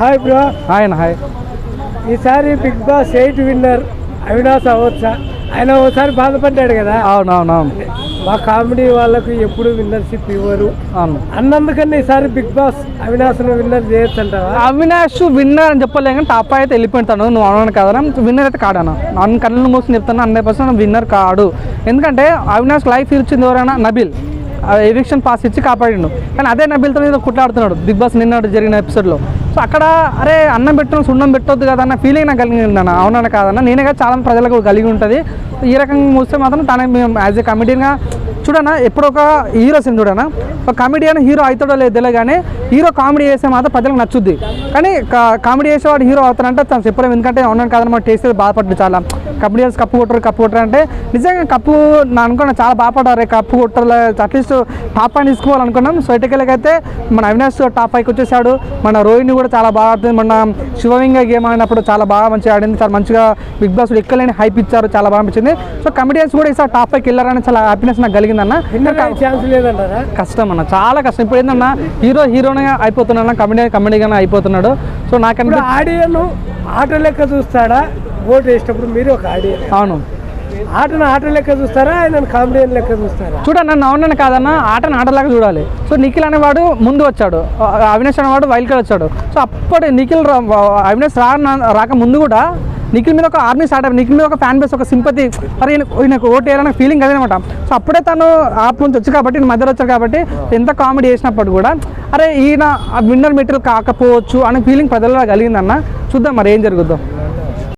Hi bro ఆయన hi ఈసారి big boss eight winner Avinash అవ్వచ్చా? ఆయన ఒకసారి బాధపడ్డాడు కదా. అవును అవును అవును. మా కామెడీ వాళ్ళకు ఎప్పుడు విన్నర్షిప్ ఇవ్వరు. అవును. అన్నందుకని ఈసారి బిగ్ బాస్ అవినాష్ను విన్నర్ చేయొచ్చు అంటావా అవినాష్ విన్నర్ అని చెప్పలేం కానీ టాప్ అయితే వెళ్ళిపోతాను నువ్వు అవును కదా విన్నర్ అయితే కాడాను నన్ను కళ్ళు మూసుకుని చెప్తాను హండ్రెడ్ పర్సెంట్ విన్నర్ కాడు. ఎందుకంటే అవినాష్ లైఫ్ ఇచ్చింది ఎవరైనా? నబిల్. ఎవిక్షన్ పాస్ ఇచ్చి కాపాడిండు. కానీ అదే నబిల్తో మీద కుట్లాడుతున్నాడు. బిగ్ బాస్ నిన్న జరిగిన ఎపిసోడ్లో. సో అక్కడ అరే అన్నం పెట్టడం సున్నం పెట్టొద్దు కదా అన్న ఫీలింగ్ నాకు కలిగి అన్న. అవునన్నా కాదన్న. నేనే కదా చాలా ప్రజలకు కలిగి ఉంటుంది. ఈ రకంగా చూస్తే మాత్రం తన మేము యాజ్ ఎ కమిటీగా చూడనా ఎప్పుడు ఒక హీరో సినిమా చూడనా ఒక కామెడియన్ హీరో అవుతాడో లేదు కానీ హీరో కామెడీ చేస్తే మాత్రం ప్రజలకు నచ్చుద్ది. కానీ కామెడీ చేసేవాడు హీరో అవుతారంటే తను చెప్పలేము. ఎందుకంటే అవునని కాదని మనం టేస్ట్ బాధపడ్డు చాలా. కబడ్డీస్ కప్పు కొట్టరు కప్పు కొట్టరు అంటే నిజంగా కప్పు నా అనుకున్నా చాలా రే కప్పు కొట్టరు అట్లీస్ట్ టాప్ పైన తీసుకోవాలనుకున్నాం సో ఇటుకెళ్ళకైతే మన అవినాష్ టాప్ పైకి వచ్చేసాడు. మన రోహిణి కూడా చాలా బాగా ఆడుతుంది. మన శివలింగ గేమ్ ఆడినప్పుడు చాలా బాగా మంచిగా ఆడింది. చాలా మంచిగా బిగ్ బాస్ ఎక్కలేని హైప్ ఇచ్చారు. చాలా బాగా అనిపించింది. సో కమెడియన్స్ కూడా ఈసారి టాప్ పైకి వెళ్ళారని చాలా హ్యాపీనెస్ నాకు కలిగిందన్న. కష్టం అన్న. చాలా కష్టం. ఇప్పుడు ఏంటన్నా హీరో హీరోనే అయిపోతున్నాడు. కమెడీ కమెడీగానే అయిపోతున్నాడు. సో నాకనిపి ఆడియన్ ఆట లెక్క చూస్తాడా? ఓటు వేసేటప్పుడు మీరు ఒక ఆడియన్ అవును. ఆటను ఆట లెక్క చూస్తారా? ఆయన కామెడియన్ లెక్క చూస్తారా? చూడండి నన్ను అవునని కాదన్న ఆటను ఆటలాగా చూడాలి. సో నిఖిల్ అనేవాడు ముందు వచ్చాడు. అవినాష్ అనేవాడు వైల్డ్ కార్డ్ వచ్చాడు. సో అప్పుడు నిఖిల్ రా- అవినాష్ రా రాక ముందు కూడా నిఖిల్ మీద ఒక ఆర్మీ స్టార్ట్ అయ్యి నిఖిల్ మీద ఒక ఫ్యాన్ బేస్ ఒక సింపతి. అరే ఈయన- ఈయనకు ఓటు వేయాలన్న ఫీలింగ్ అదేనమాట. సో అప్పుడే తను ఆప్ నుంచి వచ్చి కాబట్టి మధ్యలో వచ్చాడు కాబట్టి ఎంత కామెడీ చేసినప్పుడు కూడా అరే ఈయన విన్నర్ మెటీరియల్ కాకపోవచ్చు అనే ఫీలింగ్ ప్రజల్లో కలిగిందన్న. చూద్దాం మరి ఏం జరుగుద్దాం.